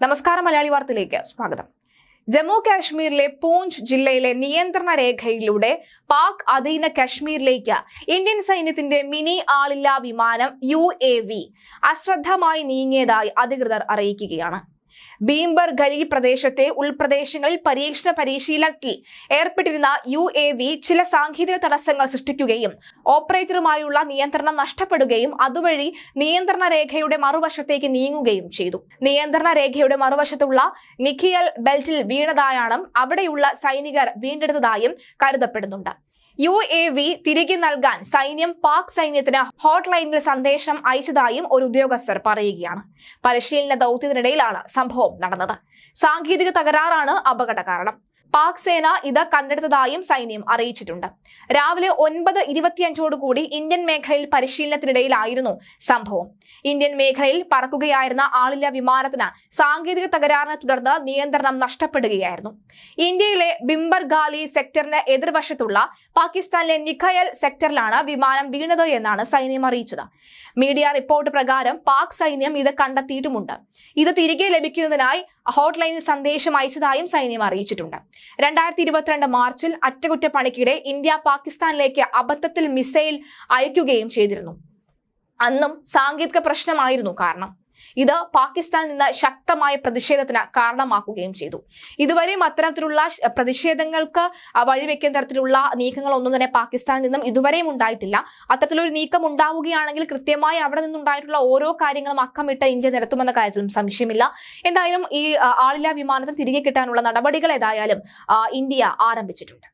നമസ്കാരം മലയാളി വാർത്തയിലേക്ക് സ്വാഗതം. ജമ്മു കാശ്മീരിലെ പൂഞ്ച് ജില്ലയിലെ നിയന്ത്രണ രേഖയിലൂടെ പാക് അധീന കശ്മീരിലേക്ക് ഇന്ത്യൻ സൈന്യത്തിന്റെ മിനി ആളില്ലാ വിമാനം യു അശ്രദ്ധമായി നീങ്ങിയതായി അധികൃതർ അറിയിക്കുകയാണ്. ഭീംബർ ഖലി പ്രദേശത്തെ ഉൾപ്രദേശങ്ങളിൽ പരീക്ഷണ പരിശീലനത്തിൽ ഏർപ്പെട്ടിരുന്ന യു എ വി ചില സാങ്കേതിക തടസ്സങ്ങൾ സൃഷ്ടിക്കുകയും ഓപ്പറേറ്ററുമായുള്ള നിയന്ത്രണം നഷ്ടപ്പെടുകയും അതുവഴി നിയന്ത്രണ രേഖയുടെ മറുവശത്തേക്ക് നീങ്ങുകയും ചെയ്തു. നിയന്ത്രണ രേഖയുടെ മറുവശത്തുള്ള നിഖിയൽ ബെൽറ്റിൽ വീണതായാണ് അവിടെയുള്ള സൈനികർ വീണ്ടെടുത്തതായും കരുതപ്പെടുന്നുണ്ട്. യു എ വി തിരികെ നൽകാൻ സൈന്യം പാക് സൈന്യത്തിന് ഹോട്ട്ലൈനിൽ സന്ദേശം അയച്ചതായും ഒരു ഉദ്യോഗസ്ഥർ പറയുകയാണ്. പരിശീലന ദൗത്യത്തിനിടയിലാണ് സംഭവം നടന്നത്. സാങ്കേതിക തകരാറാണ് അപകട കാരണം. പാക് സേന ഇത് കണ്ടെടുത്തതായും സൈന്യം അറിയിച്ചിട്ടുണ്ട്. രാവിലെ ഒൻപത് ഇരുപത്തിയഞ്ചോടുകൂടി ഇന്ത്യൻ മേഖലയിൽ പരിശീലനത്തിനിടയിലായിരുന്നു സംഭവം. ഇന്ത്യൻ മേഖലയിൽ പറക്കുകയായിരുന്ന ആളില്ല വിമാനത്തിന് സാങ്കേതിക തകരാറിനെ തുടർന്ന് നിയന്ത്രണം നഷ്ടപ്പെടുകയായിരുന്നു. ഇന്ത്യയിലെ ബിംബർ ഗാലി സെക്ടറിന് എതിർവശത്തുള്ള പാകിസ്ഥാനിലെ നിഖയൽ സെക്ടറിലാണ് വിമാനം വീണത് എന്നാണ് സൈന്യം അറിയിച്ചത്. മീഡിയ റിപ്പോർട്ട് പ്രകാരം പാക് സൈന്യം ഇത് കണ്ടെത്തിയിട്ടുമുണ്ട്. ഇത് തിരികെ ലഭിക്കുന്നതിനായി ഹോട്ട്ലൈനിൽ സന്ദേശം അയച്ചതായും സൈന്യം അറിയിച്ചിട്ടുണ്ട്. രണ്ടായിരത്തി ഇരുപത്തിരണ്ട് മാർച്ചിൽ അറ്റകുറ്റപ്പണിക്കിടെ ഇന്ത്യ പാകിസ്ഥാനിലേക്ക് അബദ്ധത്തിൽ മിസൈൽ അയക്കുകയും ചെയ്തിരുന്നു. അന്നും സാങ്കേതിക പ്രശ്നമായിരുന്നു കാരണം. ഇത് പാകിസ്ഥാനിൽ നിന്ന് ശക്തമായ പ്രതിഷേധത്തിന് കാരണമാക്കുകയും ചെയ്തു. ഇതുവരെയും അത്തരത്തിലുള്ള പ്രതിഷേധങ്ങൾക്ക് വഴിവെക്കുന്ന തരത്തിലുള്ള നീക്കങ്ങൾ ഒന്നും തന്നെ പാകിസ്ഥാനിൽ നിന്നും ഇതുവരെയും ഉണ്ടായിട്ടില്ല. അത്തരത്തിലൊരു നീക്കം ഉണ്ടാവുകയാണെങ്കിൽ കൃത്യമായി അവിടെ നിന്നുണ്ടായിട്ടുള്ള ഓരോ കാര്യങ്ങളും അക്കമിട്ട് ഇന്ത്യ നിരത്തുമെന്ന കാര്യത്തിലും സംശയമില്ല. എന്തായാലും ഈ ആളില്ലാ വിമാനത്തിന് തിരികെ കിട്ടാനുള്ള നടപടികൾ ഏതായാലും ഇന്ത്യ ആരംഭിച്ചിട്ടുണ്ട്.